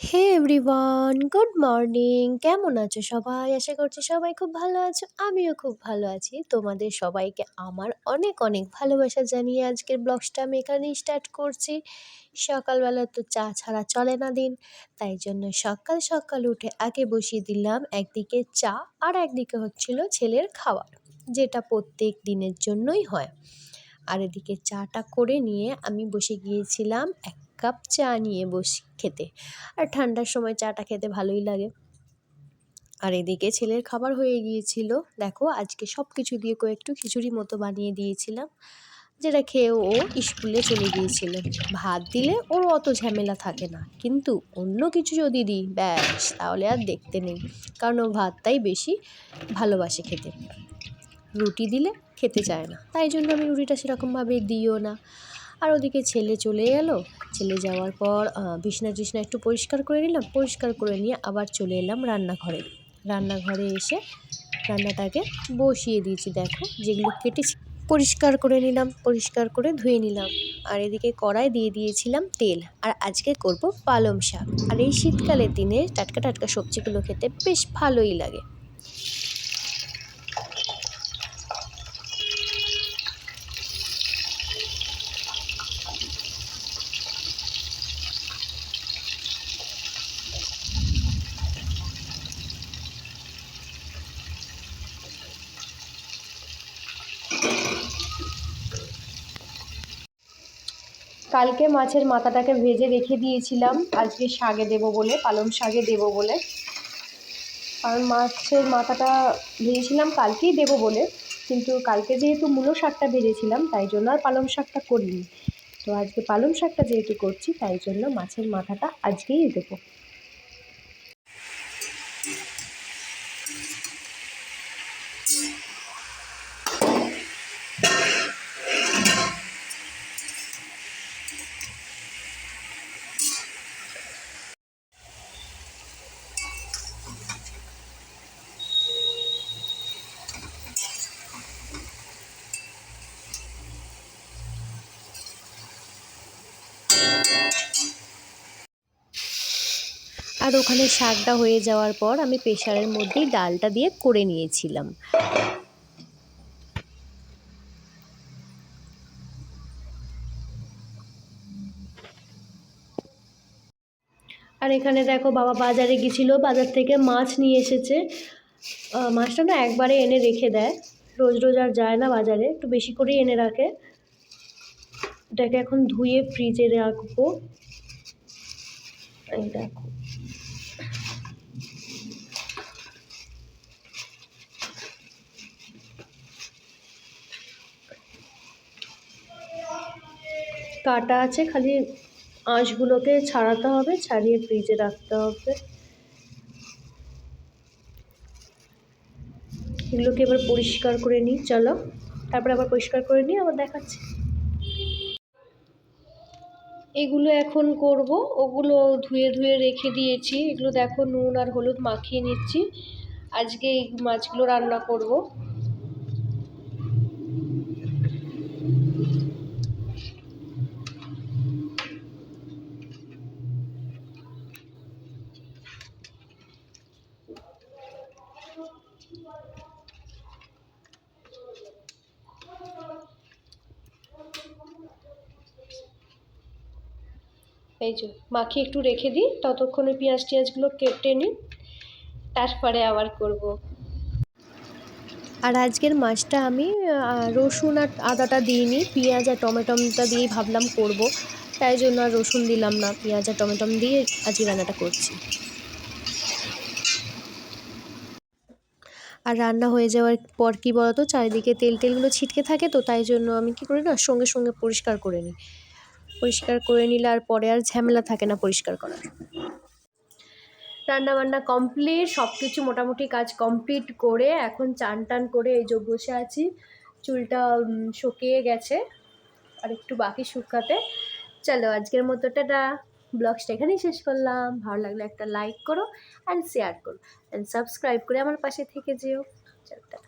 হে everyone good morning কেমন আছো সবাই? আশা করছি সবাই খুব ভালো আছো। আমিও খুব ভালো আছি। তোমাদের সবাইকে আমার অনেক অনেক ভালোবাসা জানিয়ে আজকের ব্লগসটা আমি এখানেই স্টার্ট করছি। সকালবেলা তো চা ছাড়া চলে না দিন। তাই জন্য সকাল সকাল উঠে আগে বসিয়ে দিলাম একদিকে চা আর একদিকে হচ্ছিল ছেলের খাবার, যেটা প্রত্যেক দিনের জন্যই হয়। আর এদিকে চাটা করে নিয়ে আমি বসে গিয়েছিলাম এক কাপ চা নিয়ে বসি খেতে। আর ঠান্ডার সময় চাটা খেতে ভালোই লাগে। আর এদিকে ছেলের খাবার হয়ে গিয়েছিল। দেখো, আজকে সব কিছু দিয়ে কয়েকটু খিচুড়ি মতো বানিয়ে দিয়েছিলাম, যেটা খেয়ে ও স্কুলে চলে গিয়েছিল। ভাত দিলে ওর অত ঝামেলা থাকে না। কিন্তু অন্য কিছু যদি দিই, ব্যাস, তাহলে আর দেখতে নেই। কারণ ও ভাতটাই বেশি ভালোবাসে খেতে। রুটি দিলে খেতে চায় না। তাই জন্য আমি রুটিটা সেরকমভাবে দিও না। আর ওদিকে ছেলে চলে গেল ছেলে যাওয়ার পর বিছনা টিছনা একটু পরিষ্কার করে নিলাম, পরিষ্কার করে নিয়ে আবার চলে এলাম রান্নাঘরে। রান্নাঘরে এসে রান্নাটাকে বসিয়ে দিয়েছি, দেখো, যেগুলো কেটেছি। পরিষ্কার করে নিলাম, পরিষ্কার করে ধুয়ে নিলাম। আর এদিকে কড়াই দিয়ে দিয়েছিলাম তেল। আর আজকে করব পালং শাক। আর এই শীতকালের দিনে টাটকা টাটকা সবজিগুলো খেতে বেশ ভালোই লাগে। কালকে মাছের মাথাটাকে ভেজে রেখে দিয়েছিলাম। আজকে শাগে দেব বলে, পালং শাগে দেব বলে। কারণ মাছের মাথাটা ভেজেছিলাম, কালকেই দেব বলে। কিন্তু কালকে যেহেতু মূলো শাকটা ভেজেছিলাম, তাই জন্য আর পালং শাকটা করিনি। তো আজকে পালং শাকটা যেহেতু করছি, তাই জন্য মাছের মাথাটা আজকেই দেবো। আর ওখানে শাকটা হয়ে যাওয়ার পর আমি প্রেশারের মধ্যেই ডালটা দিয়ে করে নিয়েছিলাম। আর এখানে দেখো বাবা বাজারে গেছিল, বাজার থেকে মাছ নিয়ে এসেছে। মাছটা না একবারে এনে রেখে দেয়। রোজ রোজ আর যায় না বাজারে, একটু বেশি করেই এনে রাখে। এটাকে এখন ধুয়ে ফ্রিজে রাখব। এই দেখো। কাটা আছে, খালি আঁশগুলোকে ছাড়াতে হবে, ছাড়িয়ে ফ্রিজে রাখতে হবে। এগুলোকে এবার পরিষ্কার করে নিই, চলো। তারপরে আবার পরিষ্কার করে নিই আবার দেখাচ্ছি। এগুলো এখন করব, ওগুলো ধুয়ে ধুয়ে রেখে দিয়েছি। এগুলো দেখো নুন আর হলুদ মাখিয়ে নিচ্ছি। আজকে এই মাছগুলো রান্না করব। এই যে, মাখিয়ে একটু রেখে দিই, ততক্ষণে পেঁয়াজ টিয়াজগুলো কেটে নিই, তারপরে আবার করব। আর আজকের মাছটা আমি রসুন আর আদাটা দিইনি, পেঁয়াজ আর টমেটোটা দিয়েই ভাবলাম করব, তাই জন্য আর রসুন দিলাম না, পেঁয়াজ আর টমেটম দিয়ে আজকে রান্নাটা করছি। আর রান্না হয়ে যাওয়ার পর কী বলতো, চারিদিকে তেল টেলগুলো ছিটকে থাকে তো, তাই জন্য আমি কী করি না, সঙ্গে সঙ্গে পরিষ্কার করে নিই। পরিষ্কার করে নিলে আর পরে আর ঝামেলা থাকে না পরিষ্কার করার। রান্না বান্না কমপ্লিট সব কিছু মোটামুটি কাজ কমপ্লিট করে এখন চান টান করে এই যে বসে আছি। চুলটা শুকিয়ে গেছে, আর একটু বাকি শুকাতে। চলো, আজকের মতো টাটা ব্লগসটা এখানেই শেষ করলাম। ভালো লাগলে একটা লাইক করো অ্যান্ড শেয়ার করো। অ্যান্ড সাবস্ক্রাইব করে আমার পাশে থেকে যেও। টাটা।